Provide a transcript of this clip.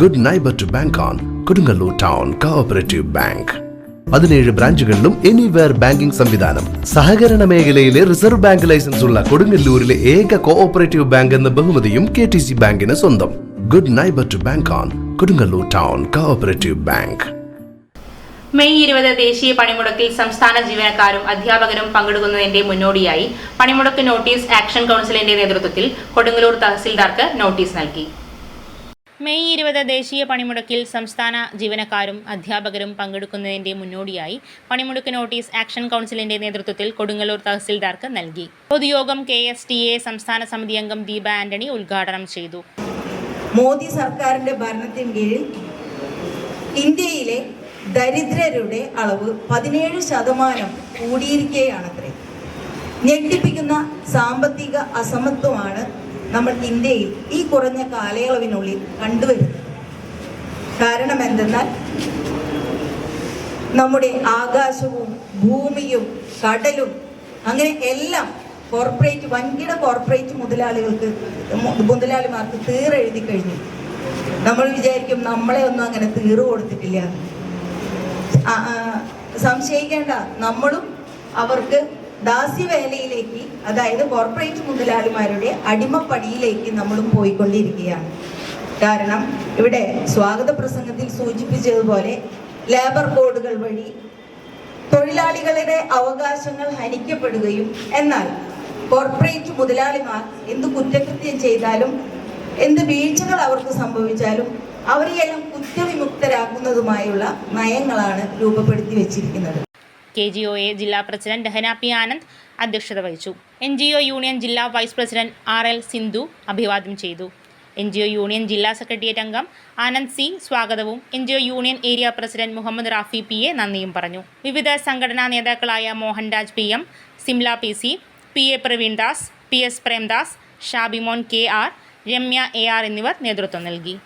Good neighbour to bank on Kodungallur town cooperative bank പതിനേഴ് ബ്രാഞ്ചുകളിലും anywhere banking സംവിധാനം. സഹകരണ മേഖലയിലെ റിസർവ് ബാങ്ക് ലൈസൻസ് ഉള്ള കൊടുങ്ങല്ലൂരിലെ ഏക കോഓപ്പറേറ്റീവ് ബാങ്ക് എന്ന ബഹുമതിയും കെ ടി സി ബാങ്കിന് സ്വന്തം. Good neighbour to bank on Kodungallur town cooperative bank May ഇരുപത് ദേശീയ പണിമുടക്കിൽ സംസ്ഥാന ജീവനക്കാരും അധ്യാപകരും പങ്കെടുക്കുന്നതിന്റെ മുന്നോടിയായി പണിമുടക്ക് നോട്ടീസ് ആക്ഷൻ കൗൺസിലിന്റെ നേതൃത്വത്തിൽ കൊടുങ്ങല്ലൂർ തഹസിൽദാർക്ക് നോട്ടീസ് നൽകി. മെയ് ഇരുപത് ദേശീയ പണിമുടക്കിൽ സംസ്ഥാന ജീവനക്കാരും അധ്യാപകരും പങ്കെടുക്കുന്നതിന്റെ മുന്നോടിയായി പണിമുടക്ക് നോട്ടീസ് ആക്ഷൻ കൗൺസിലിന്റെ നേതൃത്വത്തിൽ കൊടുങ്ങല്ലൂർ തഹസിൽദാർക്ക് നൽകി. പൊതുയോഗം കെ എസ് ടി എ സംസ്ഥാന സമിതി അംഗം ദീപ ആന്റണി ഉദ്ഘാടനം ചെയ്തു. മോദി സർക്കാരിന്റെ ഭരണത്തിന് കീഴിൽ ഇന്ത്യയിലെ ദരിദ്രരുടെ അളവ് പതിനേഴ് ശതമാനം കൂടിയിരിക്കുകയാണത്രേ ഞെട്ടിപ്പിക്കുന്ന സാമ്പത്തിക അസമത്വമാണ് നമ്മൾ ഇന്ത്യയിൽ ഈ കുറഞ്ഞ കാലയളവിനുള്ളിൽ കണ്ടുവരുന്നത് കാരണം എന്തെന്നാൽ നമ്മുടെ ആകാശവും ഭൂമിയും കടലും അങ്ങനെ എല്ലാം കോർപ്പറേറ്റ് വൻകിട കോർപ്പറേറ്റ് മുതലാളികൾക്ക് മുതലാളിമാർക്ക് തീറെഴുതി കഴിഞ്ഞു. നമ്മൾ വിചാരിക്കും നമ്മളെ ഒന്നും അങ്ങനെ തീറ് കൊടുത്തിട്ടില്ല. സംശയിക്കേണ്ട. നമ്മളും അവർക്ക് ദാസ്യവേലയിലേക്ക് അതായത് കോർപ്പറേറ്റ് മുതലാളിമാരുടെ അടിമപ്പടിയിലേക്ക് നമ്മളും പോയിക്കൊണ്ടിരിക്കുകയാണ്. കാരണം ഇവിടെ സ്വാഗത പ്രസംഗത്തിൽ സൂചിപ്പിച്ചതുപോലെ ലേബർ കോഡുകൾ വഴി തൊഴിലാളികളുടെ അവകാശങ്ങൾ ഹനിക്കപ്പെടുകയും എന്നാൽ കോർപ്പറേറ്റ് മുതലാളിമാർ എന്ത് കുറ്റകൃത്യം ചെയ്താലും എന്ത് വീഴ്ചകൾ അവർക്ക് സംഭവിച്ചാലും അവരെയെല്ലാം കുറ്റവിമുക്തരാക്കുന്നതുമായുള്ള നയങ്ങളാണ് രൂപപ്പെടുത്തി വെച്ചിരിക്കുന്നത്. കെ ജി ഒ എ ജില്ലാ പ്രസിഡന്റ് ഡഹന പി ആനന്ദ് അധ്യക്ഷത വഹിച്ചു. എൻ ജി ഒ യൂണിയൻ ജില്ലാ vice president R L Sindhu അഭിവാദ്യം ചെയ്തു. എൻ ജി ഒ യൂണിയൻ ജില്ലാ സെക്രട്ടേറിയറ്റ് അംഗം ആനന്ദ് സി സ്വാഗതവും N G O union area president Muhammad Rafi P A നന്ദിയും പറഞ്ഞു. വിവിധ സംഘടനാ നേതാക്കളായ Mohanraj P M Simla P C P A Praveen Das P S Premdas Shabimon K R Ramya A R എന്നിവർ നേതൃത്വം നൽകി.